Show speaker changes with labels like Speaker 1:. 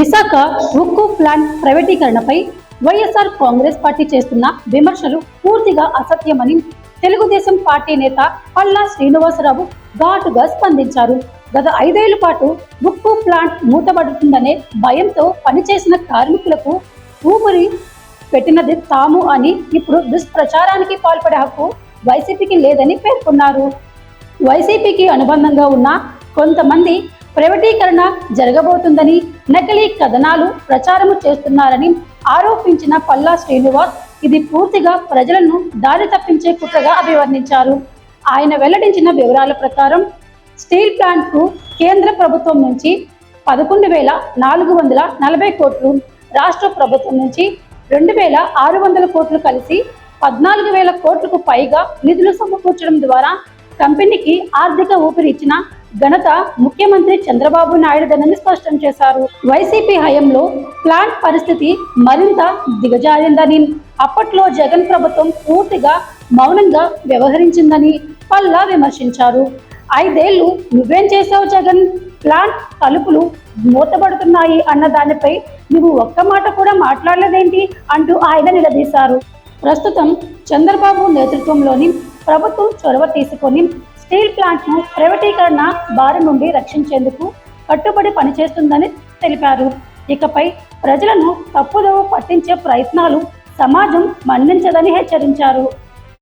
Speaker 1: విశాఖ ఉక్కు ప్లాంట్ ప్రైవేటీకరణపై వైఎస్ఆర్ కాంగ్రెస్ పార్టీ చేస్తున్న విమర్శలు పూర్తిగా అసత్యమని తెలుగుదేశం పార్టీ నేత పల్లా శ్రీనివాసరావు ఘాటుగా స్పందించారు. గత ఐదేళ్ళ పాటు ఉక్కు ప్లాంట్ మూతబడుతుందనే భయంతో పనిచేసిన కార్మికులకు ఊపిరి పెట్టినది తాము అని ఇప్పుడు దుష్ప్రచారానికి పాల్పడే హక్కు వైసీపీకి లేదని పేర్కొన్నారు. వైసీపీకి అనుబంధంగా ఉన్న కొంతమంది ప్రైవేటీకరణ జరగబోతుందని నకిలీ కథనాలు ప్రచారము చేస్తున్నారని ఆరోపించిన పల్లా శ్రీనివాస్ ఇది పూర్తిగా ప్రజలను దారి తప్పించే కుట్రగా అభివర్ణించారు. ఆయన వెల్లడించిన వివరాల ప్రకారం స్టీల్ ప్లాంట్కు కేంద్ర ప్రభుత్వం నుంచి పదకొండు వేల నాలుగు వందల నలభై కోట్లు రాష్ట్ర ప్రభుత్వం నుంచి రెండు వేల ఆరు వందల కోట్లు కలిసి పద్నాలుగు వేల కోట్లకు పైగా నిధులు సమకూర్చడం ద్వారా కంపెనీకి ఆర్థిక ఊపిరి ఇచ్చిన ఘనత ముఖ్యమంత్రి చంద్రబాబు నాయుడుదనని స్పష్టం చేశారు. వైసీపీ హయంలో ప్లాంట్ పరిస్థితి మరింత దిగజారిందని అప్పట్లో జగన్ ప్రభుత్వం పూర్తిగా మౌనంగా వ్యవహరించిందని పల్లా విమర్శించారు. ఐదేళ్ళు నువ్వేం చేసావు జగన్? ప్లాంట్ తలుపులు మూతబడుతున్నాయి అన్న దానిపై నువ్వు ఒక్క మాట కూడా మాట్లాడలేదేంటి? అంటూ ఆయన నిలదీశారు. ప్రస్తుతం చంద్రబాబు నేతృత్వంలోని ప్రభుత్వం చొరవ తీసుకొని స్టీల్ ప్లాంట్ను ప్రైవేటీకరణ బారి నుండి రక్షించేందుకు కట్టుబడి పనిచేస్తుందని తెలిపారు. ఇకపై ప్రజలను తప్పుదోవ పట్టించే ప్రయత్నాలు సమాజం మన్నించదని హెచ్చరించారు.